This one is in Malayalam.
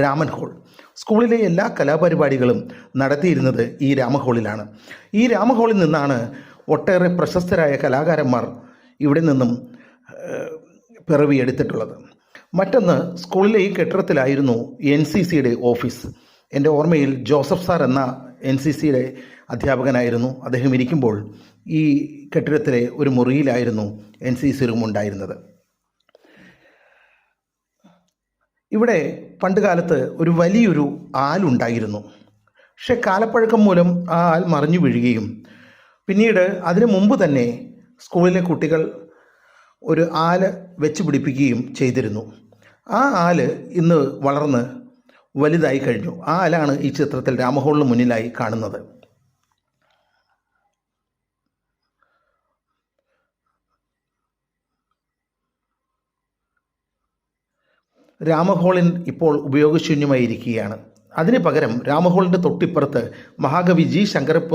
രാമൻ ഹോൾ. സ്കൂളിലെ എല്ലാ കലാപരിപാടികളും നടത്തിയിരുന്നത് ഈ രാമഹോളിലാണ് ഈ രാമഹോളിൽ നിന്നാണ് ഒട്ടേറെ പ്രശസ്തരായ കലാകാരന്മാർ ഇവിടെ നിന്നും പിറവിയെടുത്തിട്ടുള്ളത് മറ്റൊന്ന് സ്കൂളിലെ ഈ കെട്ടിടത്തിലായിരുന്നു എൻ സി സിയുടെ ഓഫീസ്. എന്റെ ഓർമ്മയിൽ ജോസഫ് സാർ എന്ന എൻ സി സിയുടെ അധ്യാപകനായിരുന്നു. അദ്ദേഹം ഇരിക്കുമ്പോൾ ഈ കെട്ടിടത്തിലെ ഒരു മുറിയിലായിരുന്നു എൻ സി സി റൂം ഉണ്ടായിരുന്നത് ഇവിടെ പണ്ടുകാലത്ത് ഒരു വലിയൊരു ആലുണ്ടായിരുന്നു പക്ഷെ കാലപ്പഴക്കം മൂലം ആ ആൽ മറിഞ്ഞു വീഴുകയും പിന്നീട് അതിനു മുമ്പ് തന്നെ സ്കൂളിലെ കുട്ടികൾ ഒരു ആൽ വെച്ച് പിടിപ്പിക്കുകയും ചെയ്തിരുന്നു. ആ ആൽ ഇന്ന് വളർന്ന് വലുതായി കഴിഞ്ഞു. ആ ആലാണ് ഈ ചിത്രത്തിൽ രാമഹോളിന് മുന്നിലായി കാണുന്നത്. രാമഹോളിൻ ഇപ്പോൾ ഉപയോഗശൂന്യമായിരിക്കുകയാണ്. അതിന് പകരം രാമഹോളിന്റെ തൊട്ടിപ്പുറത്ത് മഹാകവി ജി. ശങ്കരപ്പൂർ